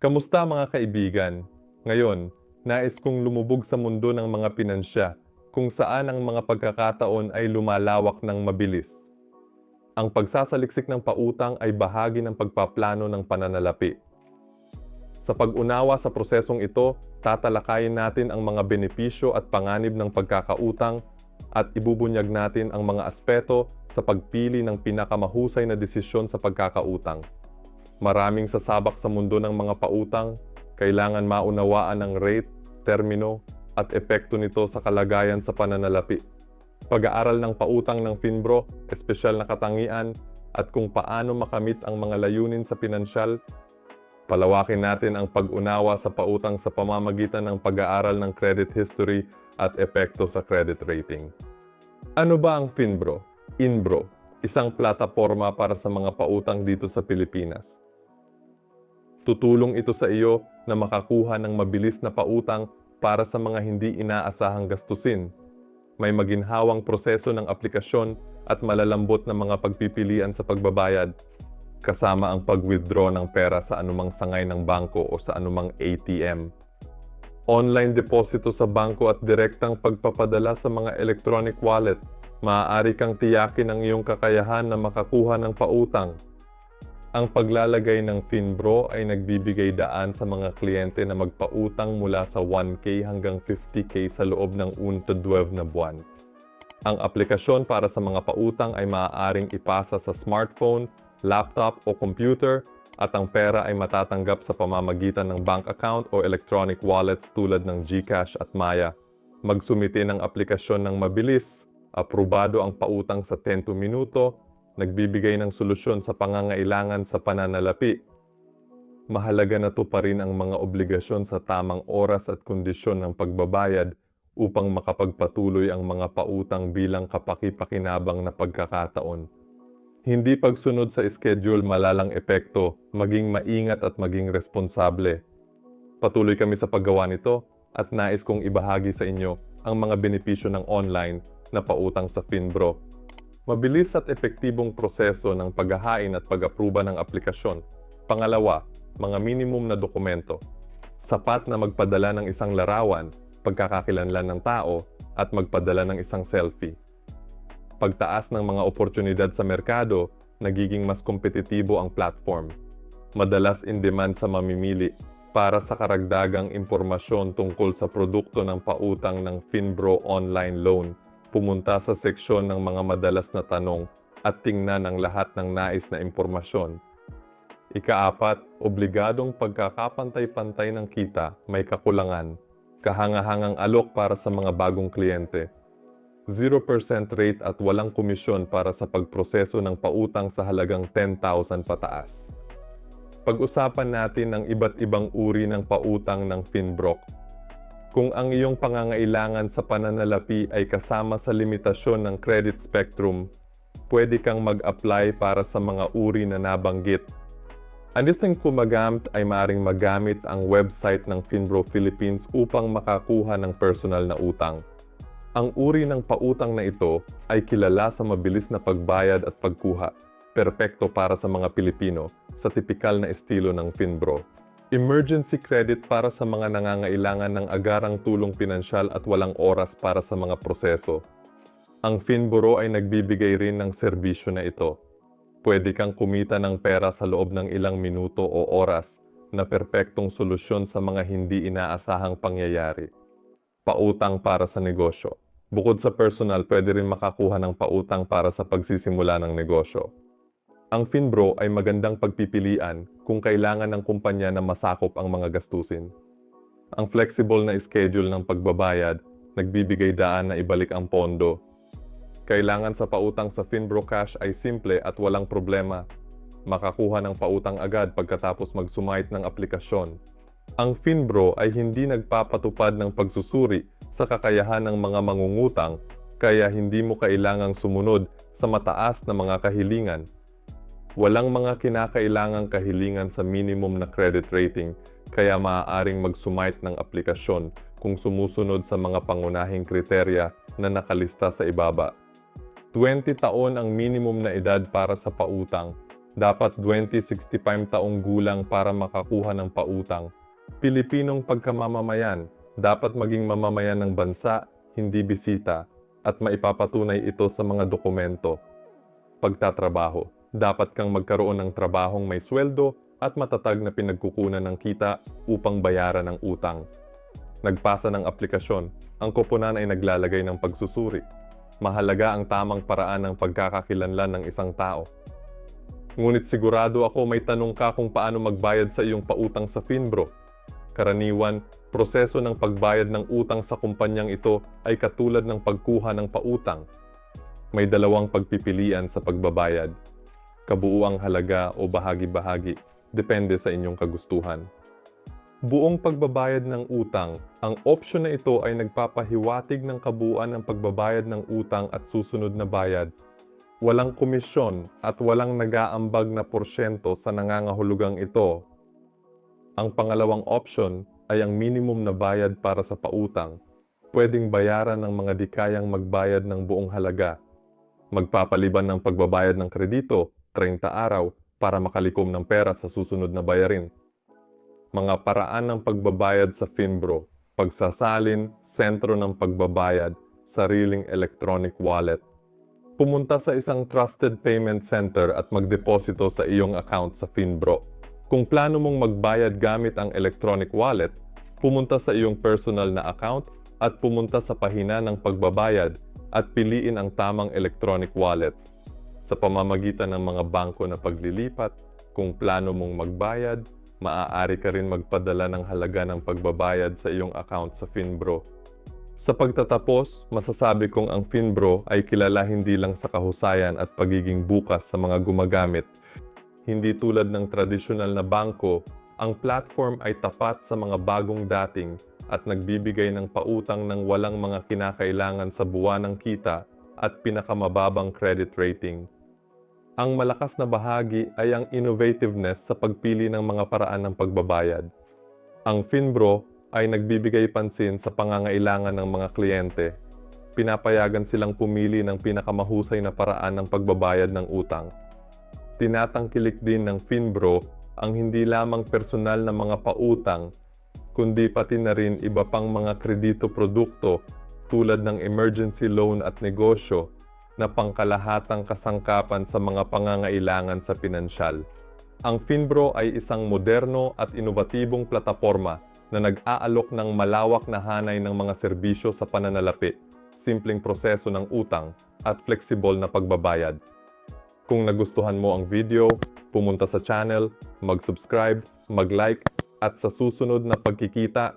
Kamusta mga kaibigan? Ngayon, nais kong lumubog sa mundo ng mga pinansya kung saan ang mga pagkakataon ay lumalawak ng mabilis. Ang pagsasaliksik ng pautang ay bahagi ng pagpaplano ng pananalapi. Sa pag-unawa sa prosesong ito, tatalakayin natin ang mga benepisyo at panganib ng pagkakautang at ibubunyag natin ang mga aspeto sa pagpili ng pinakamahusay na desisyon sa pagkakautang. Maraming sasabak sa mundo ng mga pautang, kailangan maunawaan ang rate, termino, at epekto nito sa kalagayan sa pananalapi. Pag-aaral ng pautang ng Finbro, espesyal na katangian, at kung paano makamit ang mga layunin sa pinansyal, palawakin natin ang pag-unawa sa pautang sa pamamagitan ng pag-aaral ng credit history at epekto sa credit rating. Ano ba ang Finbro? Inbro, isang plataforma para sa mga pautang dito sa Pilipinas. Tutulong ito sa iyo na makakuha ng mabilis na pautang para sa mga hindi inaasahang gastusin. May maginhawang proseso ng aplikasyon at malalambot na mga pagpipilian sa pagbabayad, kasama ang pag-withdraw ng pera sa anumang sangay ng bangko o sa anumang ATM. Online deposito sa bangko at direktang pagpapadala sa mga electronic wallet, maaari kang tiyakin ang iyong kakayahan na makakuha ng pautang ang paglalagay ng Finbro ay nagbibigay daan sa mga kliyente na magpautang mula sa 1K hanggang 50K sa loob ng 1 to 12 na buwan. Ang aplikasyon para sa mga pautang ay maaaring ipasa sa smartphone, laptop o computer at ang pera ay matatanggap sa pamamagitan ng bank account o electronic wallets tulad ng GCash at Maya. Magsumite ng aplikasyon ng mabilis, aprobado ang pautang sa 10 to minuto, nagbibigay ng solusyon sa pangangailangan sa pananalapi. Mahalaga na to pa rin ang mga obligasyon sa tamang oras at kondisyon ng pagbabayad upang makapagpatuloy ang mga pautang bilang kapaki-pakinabang na pagkakataon. Hindi pagsunod sa schedule malalang epekto, maging maingat at maging responsable. Patuloy kami sa paggawa nito at nais kong ibahagi sa inyo ang mga benepisyo ng online na pautang sa Finbro Mabilis at epektibong proseso ng paghahain at pag-aproba ng aplikasyon. Pangalawa, mga minimum na dokumento. Sapat na magpadala ng isang larawan, pagkakakilanlan ng tao, at magpadala ng isang selfie. Pagtaas ng mga oportunidad sa merkado, nagiging mas kompetitibo ang platform. Madalas in demand sa mamimili para sa karagdagang impormasyon tungkol sa produkto ng pautang ng Finbro Online Loan pumunta sa seksyon ng mga madalas na tanong at tingnan ang lahat ng nais na impormasyon. Ikaapat, obligadong pagkakapantay-pantay ng kita may kakulangan, kahangahangang alok para sa mga bagong kliyente. 0% rate at walang komisyon para sa pagproseso ng pautang sa halagang 10,000 pataas. Pag-usapan natin ang iba't ibang uri ng pautang ng Finbrook kung ang iyong pangangailangan sa pananalapi ay kasama sa limitasyon ng credit spectrum, pwede kang mag-apply para sa mga uri na nabanggit. Anisang kumagamit ay maaring magamit ang website ng Finbro Philippines upang makakuha ng personal na utang. Ang uri ng pautang na ito ay kilala sa mabilis na pagbayad at pagkuha, perpekto para sa mga Pilipino sa tipikal na estilo ng Finbro. Emergency credit para sa mga nangangailangan ng agarang tulong pinansyal at walang oras para sa mga proseso. Ang Finburo ay nagbibigay rin ng serbisyo na ito. Pwede kang kumita ng pera sa loob ng ilang minuto o oras na perpektong solusyon sa mga hindi inaasahang pangyayari. Pautang para sa negosyo. Bukod sa personal, pwede rin makakuha ng pautang para sa pagsisimula ng negosyo. Ang Finbro ay magandang pagpipilian kung kailangan ng kumpanya na masakop ang mga gastusin. Ang flexible na schedule ng pagbabayad nagbibigay daan na ibalik ang pondo. Kailangan sa pautang sa Finbro Cash ay simple at walang problema. Makakuha ng pautang agad pagkatapos magsumite ng aplikasyon. Ang Finbro ay hindi nagpapatupad ng pagsusuri sa kakayahan ng mga mangungutang kaya hindi mo kailangang sumunod sa mataas na mga kahilingan Walang mga kinakailangang kahilingan sa minimum na credit rating kaya maaaring mag-sumite ng aplikasyon kung sumusunod sa mga pangunahing kriteria na nakalista sa ibaba. 20 taon ang minimum na edad para sa pautang dapat 20-65 taong gulang para makakuha ng pautang. Pilipinong pagkamamamayan, dapat maging mamamayan ng bansa, hindi bisita, at maipapatunay ito sa mga dokumento. Pagtatrabaho, dapat kang magkaroon ng trabahong may sweldo at matatag na pinagkukunan ng kita upang bayaran ang utang. Nagpasa ng aplikasyon, ang koponan ay naglalagay ng pagsusuri. Mahalaga ang tamang paraan ng pagkakakilanlan ng isang tao. Ngunit sigurado ako may tanong ka kung paano magbayad sa iyong pautang sa Finbro. Karaniwan, proseso ng pagbayad ng utang sa kumpanyang ito ay katulad ng pagkuha ng pautang. May dalawang pagpipilian sa pagbabayad. Kabuuang halaga o bahagi-bahagi, depende sa inyong kagustuhan. Buong pagbabayad ng utang, ang opsyon na ito ay nagpapahiwatig ng kabuuan ng pagbabayad ng utang at susunod na bayad. Walang komisyon at walang nagaambag na porsyento sa nangangahulugang ito. Ang pangalawang option ay ang minimum na bayad para sa pautang. Pwedeng bayaran ng mga di kayang magbayad ng buong halaga. Magpapaliban ng pagbabayad ng kredito, 30 araw, para makalikom ng pera sa susunod na bayarin mga paraan ng pagbabayad sa Finbro, pagsasalin, sentro ng pagbabayad, sariling electronic wallet. Pumunta sa isang trusted payment center at magdeposito sa iyong account sa Finbro. Kung plano mong magbayad gamit ang electronic wallet, pumunta sa iyong personal na account at pumunta sa pahina ng pagbabayad at piliin ang tamang electronic wallet. Sa pamamagitan ng mga bangko na paglilipat, kung plano mong magbayad, maaari ka rin magpadala ng halaga ng pagbabayad sa iyong account sa Finbro. Sa pagtatapos, masasabi kong ang Finbro ay kilala hindi lang sa kahusayan at pagiging bukas sa mga gumagamit. Hindi tulad ng tradisyonal na bangko, ang platform ay tapat sa mga bagong dating at nagbibigay ng pautang ng walang mga kinakailangan sa buwan ng kita at pinakamababang credit rating. Ang malakas na bahagi ay ang innovativeness sa pagpili ng mga paraan ng pagbabayad. Ang Finbro ay nagbibigay pansin sa pangangailangan ng mga kliyente. Pinapayagan silang pumili ng pinakamahusay na paraan ng pagbabayad ng utang. Tinatangkilik din ng Finbro ang hindi lamang personal na mga pautang, kundi pati na rin iba pang mga kredito produkto tulad ng emergency loan at negosyo na pangkalahatang kasangkapan sa mga pangangailangan sa pinansyal. Ang Finbro ay isang moderno at inobatibong plataforma na nag-aalok ng malawak na hanay ng mga serbisyo sa pananalapi, simpleng proseso ng utang, at flexible na pagbabayad. Kung nagustuhan mo ang video, pumunta sa channel, mag-subscribe, mag-like, at sa susunod na pagkikita,